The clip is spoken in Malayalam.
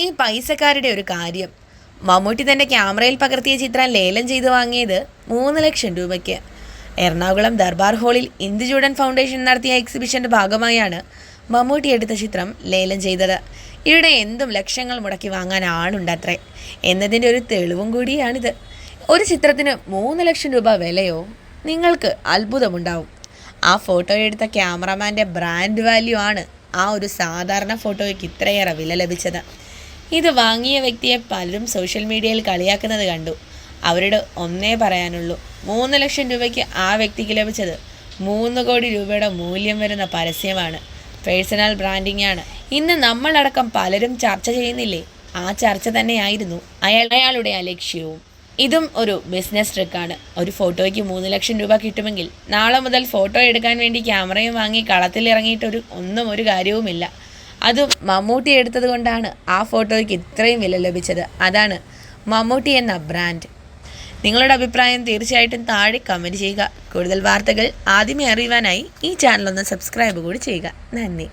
ഈ പൈസക്കാരുടെ ഒരു കാര്യം. മമ്മൂട്ടി തന്റെ ക്യാമറയിൽ പകർത്തിയ ചിത്രം ലേലം ചെയ്തു വാങ്ങിയത് മൂന്ന് ലക്ഷം രൂപയ്ക്ക്. എറണാകുളം ദർബാർ ഹാളിൽ ഇന്ദുചൂടൻ ഫൗണ്ടേഷൻ നടത്തിയ എക്സിബിഷന്റെ ഭാഗമായാണ് മമ്മൂട്ടി എടുത്ത ചിത്രം ലേലം ചെയ്തത്. ഇവിടെ എന്തും ലക്ഷങ്ങൾ മുടക്കി വാങ്ങാൻ ആളുണ്ടത്രേ എന്നതിന്റെ ഒരു തെളിവും കൂടിയാണിത്. ഒരു ചിത്രത്തിന് മൂന്ന് ലക്ഷം രൂപ വിലയോ നിങ്ങൾക്ക് അത്ഭുതമുണ്ടാവും. ആ ഫോട്ടോ എടുത്ത ക്യാമറമാന്റെ ബ്രാൻഡ് വാല്യൂ ആണ് ആ ഒരു സാധാരണ ഫോട്ടോയ്ക്ക് ഇത്രയേറെ വില ലഭിച്ചത്. ഇത് വാങ്ങിയ വ്യക്തിയെ പലരും സോഷ്യൽ മീഡിയയിൽ കളിയാക്കുന്നത് കണ്ടു. അവരുടെ ഒന്നേ പറയാനുള്ളൂ. മൂന്ന് ലക്ഷം രൂപയ്ക്ക് ആ വ്യക്തിക്ക് ലഭിച്ചത് മൂന്ന് കോടി രൂപയുടെ മൂല്യം വരുന്ന പരസ്യമാണ്. പേഴ്സണൽ ബ്രാൻഡിംഗ് ആണ്. ഇന്ന് നമ്മളടക്കം പലരും ചർച്ച ചെയ്യുന്നില്ലേ? ആ ചർച്ച തന്നെയായിരുന്നു അയാൾ അയാളുടെ ആ ലക്ഷ്യവും. ഇതും ഒരു ബിസിനസ് ട്രിക്കാണ് ഒരു ഫോട്ടോയ്ക്ക് മൂന്ന് ലക്ഷം രൂപ കിട്ടുമെങ്കിൽ നാളെ മുതൽ ഫോട്ടോ എടുക്കാൻ വേണ്ടി ക്യാമറയും വാങ്ങി ഒരു ഒന്നും ഒരു കാര്യവുമില്ല. അതും മമ്മൂട്ടി എടുത്തത് കൊണ്ടാണ് ആ ഫോട്ടോയ്ക്ക് ഇത്രയും വില ലഭിച്ചത്. അതാണ് മമ്മൂട്ടി എന്ന ബ്രാൻഡ് നിങ്ങളുടെ അഭിപ്രായം തീർച്ചയായിട്ടും താഴെ കമന്റ് ചെയ്യുക. കൂടുതൽ വാർത്തകൾ ആദ്യമേ അറിയുവാനായി ഈ ചാനലൊന്ന് സബ്സ്ക്രൈബ് കൂടി ചെയ്യുക. നന്ദി.